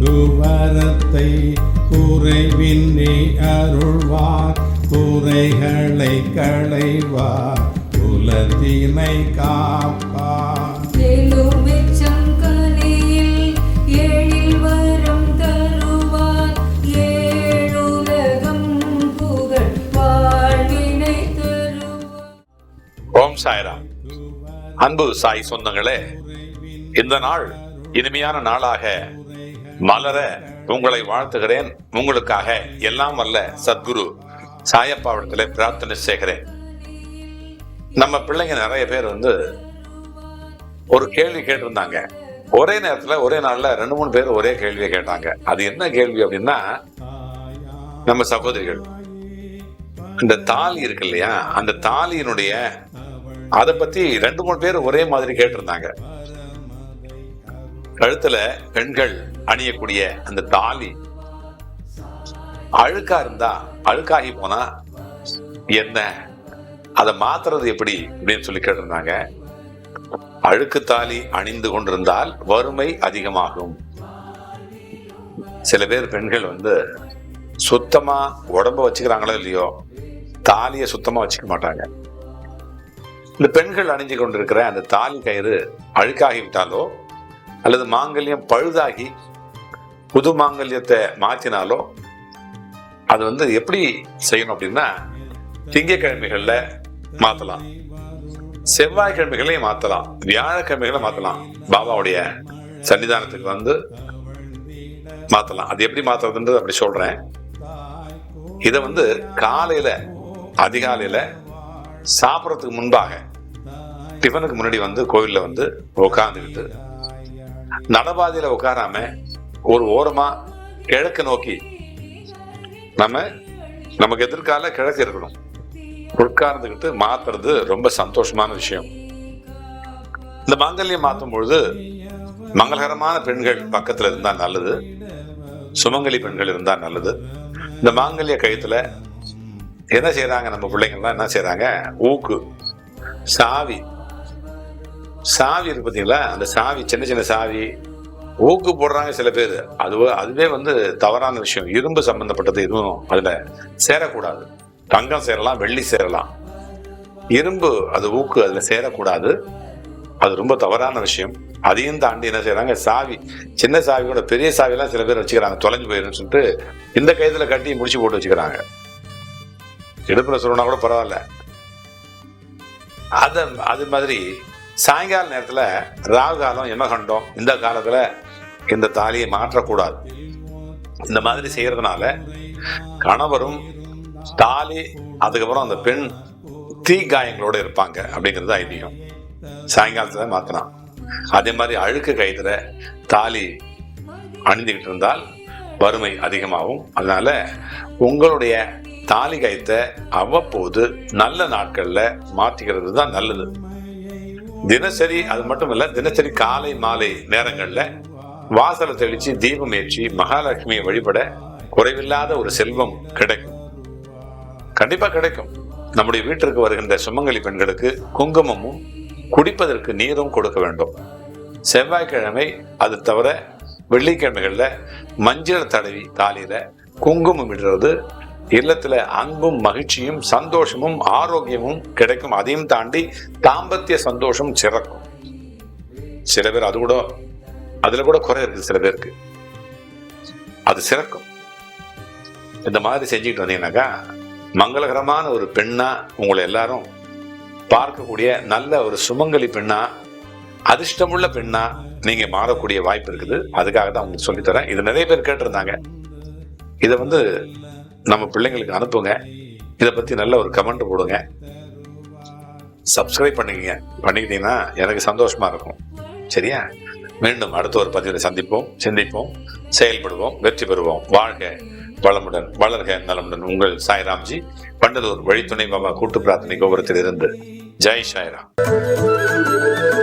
குவரத்தை குறைவின்றி அருள்வார். குறைகளை களைவார். குலத்தினை காப்பார். எலுமிச்சம் கனியில் எழில் வரம் தருவார். ஏழுலகம் புகழ் வாழ்வினை தருவார். ஓம் சாய்ராம். அன்பு சாய் சொந்தங்களே இந்த நாள் இனிமையான நாளாக மலர உங்களை வாழ்த்துகிறேன். உங்களுக்காக எல்லாம் வல்ல சத்குரு. சாயப்பாவிடத்தில் பிரார்த்தனை செய்கிறேன். நம்ம பிள்ளைங்க நிறைய பேர் வந்து ஒரு கேள்வி கேட்டிருந்தாங்க. ஒரே நேரத்துல ஒரே நாள்ல ரெண்டு மூணு பேர் ஒரே கேள்வியை கேட்டாங்க. அது என்ன கேள்வி அப்படின்னா நம்ம சகோதரிகள் இந்த தாலி இருக்கு இல்லையா? அந்த தாலியினுடைய அதை பத்தி ரெண்டு மூணு பேர் ஒரே மாதிரி கேட்டிருந்தாங்க. கழுத்துல பெண்கள் அணியக்கூடிய அந்த தாலி. அழுக்கா இருந்தா அழுக்காகி போனா என்ன? அதை மாத்துறது எப்படி அப்படின்னு சொல்லி கேட்டிருந்தாங்க. அழுக்கு தாலி அணிந்து கொண்டிருந்தால் வறுமை அதிகமாகும். சில பேர் பெண்கள் வந்து சுத்தமா உடம்ப வச்சுக்கிறாங்களோ இல்லையோ தாலியை சுத்தமா வச்சுக்க மாட்டாங்க. இந்த பெண்கள் அணிஞ்சு கொண்டிருக்கிற அந்த தாலி கயிறு அழுக்காகி விட்டாலோ அல்லது மாங்கல்யம் பழுதாகி புது மாங்கல்யத்தை மாற்றினாலோ அது வந்து எப்படி செய்யணும் அப்படின்னா திங்கக்கிழமைகளில் மாற்றலாம் செவ்வாய்க்கிழமைகளையும் மாற்றலாம் வியாழக்கிழமைகளை மாற்றலாம் பாபாவுடைய சன்னிதானத்துக்கு வந்து மாற்றலாம் அது எப்படி மாற்றுறதுன்றது அப்படி சொல்கிறேன் இதை வந்து காலையில் அதிகாலையில் சாப்பிட்றதுக்கு முன்பாக டிஃபனுக்கு முன்னாடி வந்து கோவிலில் வந்து உட்காந்துக்கிட்டு நடபாதையில உட்காராம ஒரு ஓரமா கிழக்கு நோக்கி நம்ம நமக்கு எதிர்கால கிழக்கு இருக்கணும். உட்கார்ந்துக்கிட்டு மாத்துறது ரொம்ப சந்தோஷமான விஷயம். இந்த மாங்கல்யம் மாத்தும் பொழுது மங்களகரமான பெண்கள் பக்கத்துல இருந்தா நல்லது. சுமங்கலி பெண்கள் இருந்தா நல்லது. இந்த மாங்கல்ய கழுத்துல என்ன செய்யறாங்க நம்ம பிள்ளைங்கள்லாம்? என்ன செய்யறாங்க ஊக்கு சாவி சாவி இருக்கு பார்த்தீங்களா அந்த சாவி சின்ன சின்ன சாவி ஊக்கு போடுறாங்க சில பேர். அது அதுவே வந்து தவறான விஷயம். இரும்பு சம்பந்தப்பட்டது எதுவும் அதில் சேரக்கூடாது. தங்கம் சேரலாம் வெள்ளி சேரலாம். இரும்பு அது ஊக்கு அதில் சேரக்கூடாது. அது ரொம்ப தவறான விஷயம். அதையும் தாண்டி என்ன செய்யறாங்க சாவி சின்ன சாவியோட பெரிய சாவிலாம் சில பேர் வச்சுக்கிறாங்க. தொலைஞ்சு போயிருன்னு சொல்லிட்டு இந்த கைதில் கட்டி முடிச்சு போட்டு வச்சுக்கிறாங்க. இடுப்புல சொல்லணும்னா கூட பரவாயில்ல. அத அது மாதிரி சாயங்கால நேரத்தில் ராகு காலம் யமகண்டம் இந்த காலத்தில் இந்த தாலியை மாற்றக்கூடாது. இந்த மாதிரி செய்யறதுனால கணவரும் தாலி அதுக்கப்புறம் அந்த பெண் தீ காயங்களோட இருப்பாங்க அப்படிங்கிறது ஐதீகம். சாயங்காலத்தில் மாற்றலாம் அதே மாதிரி அழுக்கு கயித்துல தாலி அணிந்துக்கிட்டு இருந்தால் வறுமை அதிகமாகும். அதனால உங்களுடைய தாலி கயித்தை அவ்வப்போது நல்ல நாட்களில் மாற்றிக்கிறது தான் நல்லது. தினசரி அது மட்டும் இல்ல தினசரி காலை மாலை நேரங்கள்ல வாசலை தெளிச்சு தீபம் ஏற்றி மகாலட்சுமியை வழிபட குறைவில்லாத ஒரு செல்வம் கிடைக்கும். கண்டிப்பா கிடைக்கும். நம்முடைய வீட்டிற்கு வருகின்ற சுமங்கலி பெண்களுக்கு குங்குமமும் குடிப்பதற்கு நீரும் கொடுக்க வேண்டும். செவ்வாய்க்கிழமை அது தவிர வெள்ளிக்கிழமைகளில் மஞ்சள் தடவி காலையில குங்குமம் இடுறது இல்லத்துல அன்பும் மகிழ்ச்சியும் சந்தோஷமும் ஆரோக்கியமும் கிடைக்கும். அதையும் தாண்டி தாம்பத்திய சந்தோஷம் சிறக்கும். சில பேர் அது கூட அதுல கூட குறை இருக்கு சில பேருக்கு. அது சிறக்கும். இந்த மாதிரி செஞ்சுக்கிட்டு வந்தீங்கன்னாக்கா மங்களகரமான ஒரு பெண்ணா உங்களை எல்லாரும் பார்க்கக்கூடிய நல்ல ஒரு சுமங்கலி பெண்ணா அதிர்ஷ்டமுள்ள பெண்ணா நீங்க மாறக்கூடிய வாய்ப்பு இருக்குது. அதுக்காக தான் உங்களுக்கு சொல்லித்தரேன். இது நிறைய பேர் கேட்டிருந்தாங்க. இதை வந்து நம்ம பிள்ளைங்களுக்கு அனுப்புங்க. இதை பத்தி நல்ல ஒரு கமெண்ட் போடுங்க. சப்ஸ்கிரைப் பண்ணிக்கங்க. பண்ணிக்கிட்டீங்கன்னா எனக்கு சந்தோஷமா இருக்கும். சரியா? மீண்டும் அடுத்த ஒரு பதிவில் சந்திப்போம் சிந்திப்போம் செயல்படுவோம் வெற்றி பெறுவோம். வாழ்க வளமுடன் வளர்க நலமுடன். உங்கள் சாய்ராம்ஜி பண்டலூர் வழித்துணை மாமா கூட்டு பிரார்த்தனை கோபுரத்தில் இருந்து. ஜெய் சாய்ராம்.